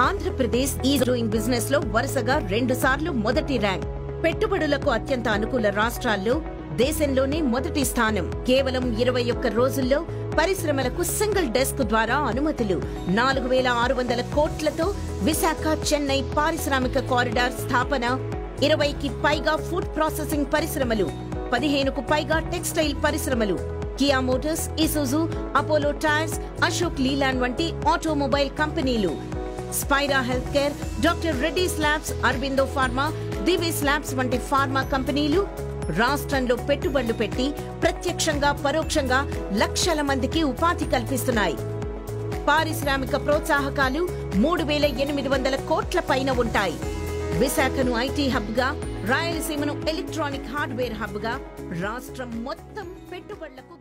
Andhra Pradesh is doing బిజినెస్లో వరుసగా రెండు సార్లు మొదటి ర్యాంక్. పెట్టుబడులకు అత్యంత అనుకూల రాష్ట్రాల్లో దేశంలోనే మొదటి స్థానం. కేవలం ఇరవై ఒక్క రోజుల్లో పరిశ్రమలకు సింగిల్ డెస్క్ ద్వారా అనుమతులు. నాలుగు వేల ఆరు వందల కోట్లతో విశాఖ చెన్నై పారిశ్రామిక కారిడార్ స్థాపన. ఇరవైకి పైగా ఫుడ్ ప్రాసెసింగ్ పరిశ్రమలు. పదిహేనుకు పైగా టెక్స్టైల్ పరిశ్రమలు. Kia Motors Isuzu Apollo Tyres Ashok Leyland వంటి ఆటోమొబైల్ కంపెనీలు. Spira health care doctor Reddy's labs Aurobindo pharma Divi's labs వంటి ఫార్మా కంపెనీలు రాష్ట్రంలో పెట్టుబడులు పెట్టి ప్రత్యక్షంగా పరోక్షంగా లక్షల మందికి ఉపాధి కల్పిస్తున్నాయి. పారిశ్రామిక ప్రోత్సాహకాలు మూడు వేల ఎనిమిది వందల కోట్ల పైన ఉంటాయి. విశాఖను ఐటీ హబ్గా రాయలసీమను ఎలక్ట్రానిక్ హార్డ్వేర్ హబ్గా రాష్ట్రం మొత్తం పెట్టుబడులకు